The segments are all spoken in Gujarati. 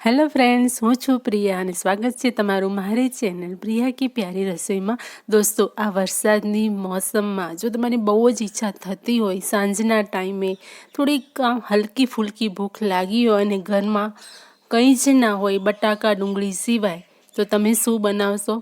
હેલો ફ્રેન્ડ્સ, હું છું પ્રિયા અને સ્વાગત છે તમારું મારી ચેનલ પ્રિયા કી પ્યારી રસોઈમાં. દોસ્તો, આ વરસાદની મોસમમાં જો તમારી બહુ જ ઈચ્છા થતી હોય સાંજના ટાઈમે, થોડીક હલકી ફૂલકી ભૂખ લાગી હોય અને ઘરમાં કંઈ જ ના હોય બટાકા ડુંગળી સિવાય, તો તમે શું બનાવશો?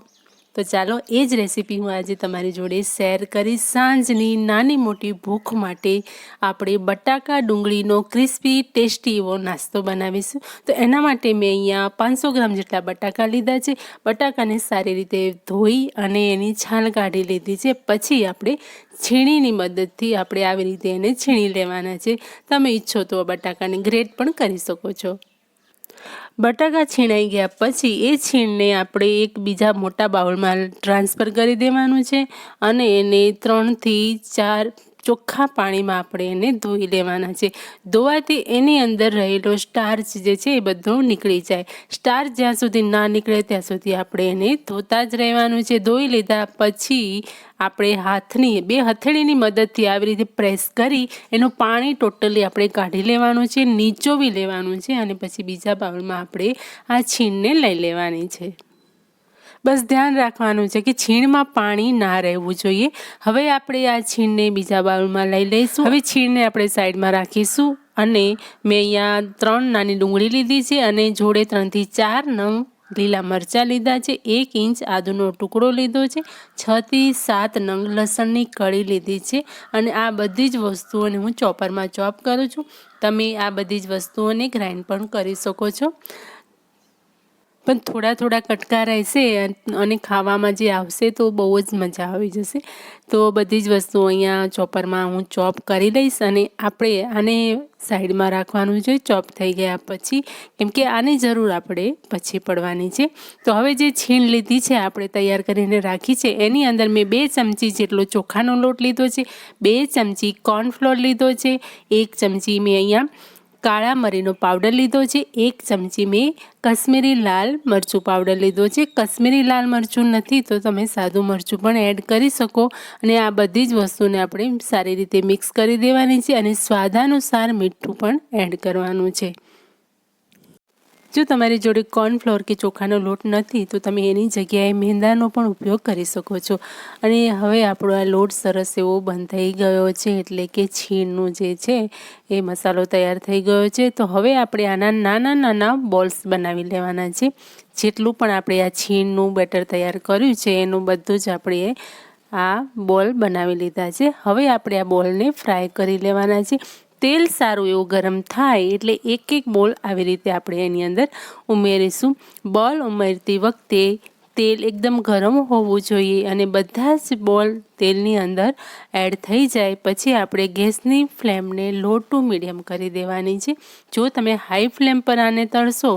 તો ચાલો એ જ રેસીપી હું આજે તમારી જોડે શેર કરીશ. સાંજની નાની મોટી ભૂખ માટે આપણે બટાકા ડુંગળીનો ક્રિસ્પી, ટેસ્ટી એવો નાસ્તો બનાવીશું. તો એના માટે મેં અહીંયા પાંચસો ગ્રામ જેટલા બટાકા લીધા છે. બટાકાને સારી રીતે ધોઈ અને એની છાલ કાઢી લીધી છે. પછી આપણે છીણીની મદદથી આપણે આવી રીતે એને છીણી લેવાના છે. તમે ઈચ્છો તો બટાકાને ગ્રેટ પણ કરી શકો છો. બટાકા છીણાઈ ગયા પછી એ છીણને આપણે એક બીજા મોટા બાઉલમાં ટ્રાન્સફર કરી દેવાનું છે અને એને ત્રણથી ચાર ચોખ્ખા પાણીમાં આપણે એને ધોઈ લેવાના છે. ધોવાથી એની અંદર રહેલો સ્ટાર્ચ જે છે એ બધો નીકળી જાય. સ્ટાર્ચ જ્યાં સુધી ના નીકળે ત્યાં સુધી આપણે એને ધોતા જ રહેવાનું છે. ધોઈ લીધા પછી આપણે હાથની, બે હથેળીની મદદથી આવી રીતે પ્રેસ કરી એનું પાણી ટોટલી આપણે કાઢી લેવાનું છે, નીચોવી લેવાનું છે અને પછી બીજા બાઉલમાં આપણે આ છીણને લઈ લેવાની છે. બસ ધ્યાન રાખવાનું છે કે છીણમાં પાણી ના રહેવું જોઈએ. હવે આપણે આ છીણને બીજા બાઉલમાં લઈ લઈશું. હવે છીણને આપણે સાઈડમાં રાખીશું અને મેં અહીંયા ત્રણ નાની ડુંગળી લીધી છે અને જોડે ત્રણથી ચાર નંગ લીલા મરચાં લીધા છે. એક ઇંચ આદુનો ટુકડો લીધો છે. છથી સાત નંગ લસણની કળી લીધી છે અને આ બધી જ વસ્તુઓને હું ચોપરમાં ચોપ કરું છું. તમે આ બધી જ વસ્તુઓને ગ્રાઇન્ડ પણ કરી શકો છો. પણ થોડા થોડા કટકા રહેશે અને ખાવામાં જે આવશે તો બહુ જ મજા આવી જશે. તો બધી જ વસ્તુઓ અહીંયા ચોપરમાં હું ચોપ કરી લઈશ અને આપણે આને સાઈડમાં રાખવાનું છે, ચોપ થઈ ગયા પછી, કેમ કે આની જરૂર આપણે પછી પડવાની છે. તો હવે જે છીણ લીધી છે, આપણે તૈયાર કરીને રાખી છે, એની અંદર મેં બે ચમચી જેટલો ચોખાનો લોટ લીધો છે, બે ચમચી કોર્નફ્લોર લીધો છે, એક ચમચી મેં અહીંયા કાળા મરીનો પાવડર લીધો છે. એક ચમચી મેં કશ્મીરી લાલ મરચું પાવડર લીધો છે. કશ્મીરી લાલ મરચું નથી તો તમે સાદું મરચું પણ એડ કરી શકો અને આ બધી જ વસ્તુને આપણે સારી રીતે મિક્સ કરી દેવાની છે અને સ્વાદાનુસાર મીઠું પણ એડ કરવાનું છે. જો તમારી જોડે કોર્નફ્લોર કે ચોખાનો લોટ નથી, તો તમે એની જગ્યાએ મેંદાનો પણ ઉપયોગ કરી શકો છો. અને હવે આપણો આ લોટ સરસ એવો બંધ થઈ ગયો છે, એટલે કે છીણનું જે છે, એ મસાલો તૈયાર થઈ ગયો છે. તો હવે આપણે આના નાના નાના બોલ્સ બનાવી લેવાના છે. જેટલું પણ આપણે આ છીણનું બેટર તૈયાર કર્યું છે, એનું બધું જ આપણે આ બોલ બનાવી લીધા છે. હવે આપણે આ બોલને ફ્રાય કરી લેવાના છે. તેલ સારું એવું ગરમ થાય એટલે એક એક બોલ આવી રીતે આપણે એની અંદર ઉમેરીશું. બોલ ઉમેરતી વખતે તેલ એકદમ ગરમ હોવું જોઈએ અને બધા જ બોલ તેલની અંદર એડ થઈ જાય. પછી આપણે ગેસની ફ્લેમને લો ટુ મીડિયમ કરી દેવાની છે. જો તમે હાઈ ફ્લેમ પર આને તળશો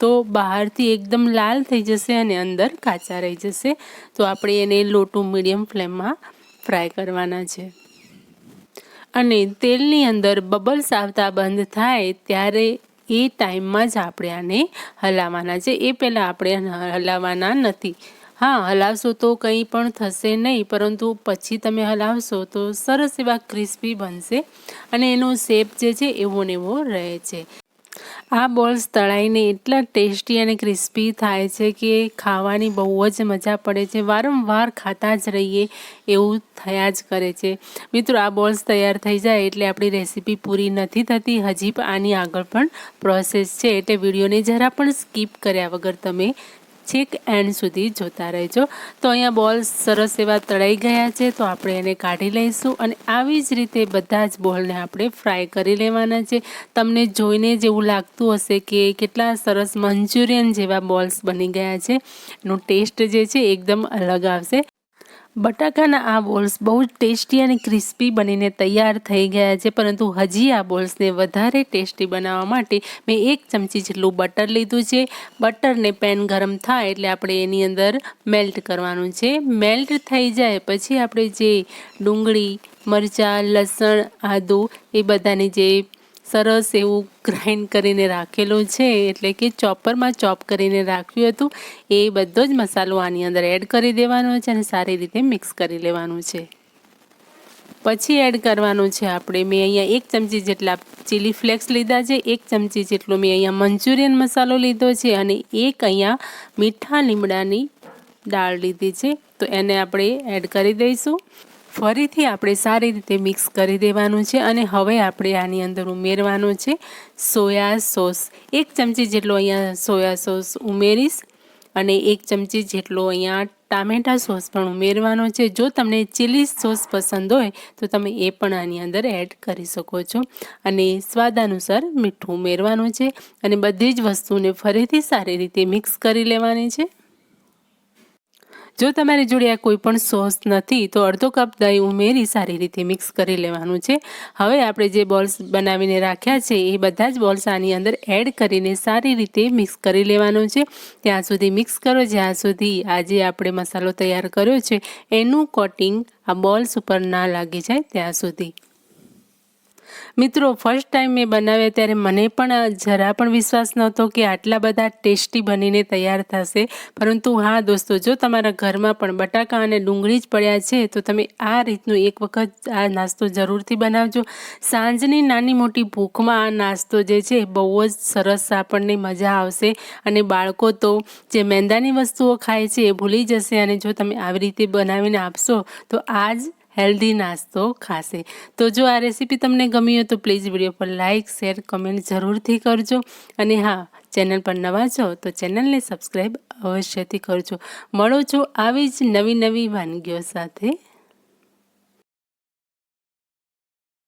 તો બહારથી એકદમ લાલ થઈ જશે અને અંદર કાચા રહી જશે. તો આપણે એને લો ટુ મીડિયમ ફ્લેમમાં ફ્રાય કરવાના છે. અને તેલની અંદર બબલ્સ આવતા બંધ થાય ત્યારે એ ટાઈમમાં જ આપણે આને હલાવવાના છે. એ પહેલાં આપણે હલાવવાના નથી. હા, હલાવશો તો કંઈ પણ થશે નહીં, પરંતુ પછી તમે હલાવશો તો સરસ એવા ક્રિસ્પી બનશે અને એનો શેપ જે છે, એવો ને એવો રહે છે. આ બોલ્સ તળાઈને એટલા ટેસ્ટી અને ક્રિસ્પી થાય છે કે ખાવાની બહુ જ મજા પડે છે. વારંવાર ખાતા જ રહીએ એવું થયા જ કરે છે. મિત્રો, આ બોલ્સ તૈયાર થઈ જાય એટલે આપણી રેસીપી પૂરી નથી થતી. હજી આની આગળ પણ પ્રોસેસ છે એટલે વિડીયોને જરા પણ સ્કીપ કર્યા વગર તમે છેક એન્ડ સુધી જોતા રહેજો. તો અહીંયા બોલ સરસ એવા તળાઈ ગયા છે, તો આપણે એને કાઢી લઈશું અને આવી જ રીતે બધા જ બોલને આપણે ફ્રાય કરી લેવાના છે. તમને જોઈને જેવું લાગતું હશે કે કેટલા સરસ મંચુરિયન જેવા બોલ્સ બની ગયા છે. એનો ટેસ્ટ જે છે એકદમ અલગ આવશે. બટાકાના આ બોલ્સ બહુ જ ટેસ્ટી અને ક્રિસ્પી બનીને તૈયાર થઈ ગયા છે, પરંતુ હજી આ બોલ્સને વધારે ટેસ્ટી બનાવવા માટે મેં એક ચમચી જેટલું બટર લીધું છે. બટરને પેન ગરમ થાય એટલે આપણે એની અંદર મેલ્ટ કરવાનું છે. મેલ્ટ થઈ જાય પછી આપણે જે ડુંગળી, મરચાં, લસણ, આદું એ બધાની જે સરસ એવું ગ્રાઇન્ડ કરીને રાખેલું છે, એટલે કે ચોપરમાં ચોપ કરીને રાખ્યું હતું. એ બધો જ મસાલો આની અંદર એડ કરી દેવાનો છે અને સારી રીતે મિક્સ કરી લેવાનું છે. પછી એડ કરવાનું છે આપણે, મેં અહીંયા એક ચમચી જેટલા ચીલી ફ્લેક્સ લીધા છે, એક ચમચી જેટલો મેં અહીંયા મંચુરિયન મસાલો લીધો છે અને એક અહીંયા મીઠા લીમડાની દાળ લીધી છે. તો એને આપણે એડ કરી દઈશું. ફરીથી આપણે સારી રીતે મિક્સ કરી દેવાનું છે અને હવે આપણે આની અંદર ઉમેરવાનું છે સોયા સોસ. એક ચમચી જેટલો અહીંયા સોયા સોસ ઉમેરીશ અને એક ચમચી જેટલો અહીંયા ટામેટા સોસ પણ ઉમેરવાનો છે. જો તમને ચીલી સોસ પસંદ હોય તો તમે એ પણ આની અંદર એડ કરી શકો છો અને સ્વાદ અનુસાર મીઠું ઉમેરવાનું છે અને બધી જ વસ્તુને ફરીથી સારી રીતે મિક્સ કરી લેવાની છે. જો તમારી જોડે આ કોઈ પણ સોસ નથી, તો અડધો કપ દહીં ઉમેરી સારી રીતે મિક્સ કરી લેવાનું છે. હવે આપણે જે બોલ્સ બનાવીને રાખ્યા છે, એ બધા જ બોલ્સ આની અંદર એડ કરીને સારી રીતે મિક્સ કરી લેવાનું છે. ત્યાં સુધી મિક્સ કરો, જ્યાં સુધી આજે આપણે મસાલો તૈયાર કર્યો છે, એનું કોટિંગ આ બોલ્સ ઉપર ના લાગી જાય ત્યાં સુધી. મિત્રો ફર્સ્ટ ટાઈમ મેં બનાવ્યા ત્યારે મને પણ જરા પણ વિશ્વાસ નહોતો કે આટલા બધા ટેસ્ટી બનીને તૈયાર થશે. પરંતુ હા, દોસ્તો, જો તમારા ઘરમાં પણ બટાકા અને ડુંગળી જ પડ્યા છે, તો તમે આ રીતનું એક વખત આ નાસ્તો જરૂરથી બનાવજો. સાંજની નાની મોટી ભૂખમાં આ નાસ્તો જે છે, બહુ જ સરસ આપણને મજા આવશે. અને બાળકો તો જે મેંદાની વસ્તુઓ ખાય છે એ ભૂલી જશે અને જો તમે આવી રીતે બનાવીને આપશો, તો આ જ હેલ્ધી નાસ્તો ખાશે. તો જો આ રેસીપી તમને ગમી હોય તો પ્લીઝ વીડિયો પર લાઇક શેર, કમેન્ટ જરૂરથી કરજો. અને હા, ચેનલ પર નવા છો તો ચેનલને સબસ્ક્રાઈબ અવશ્યથી કરજો. મળો છો આવી જ નવી નવી વાનગીઓ સાથે.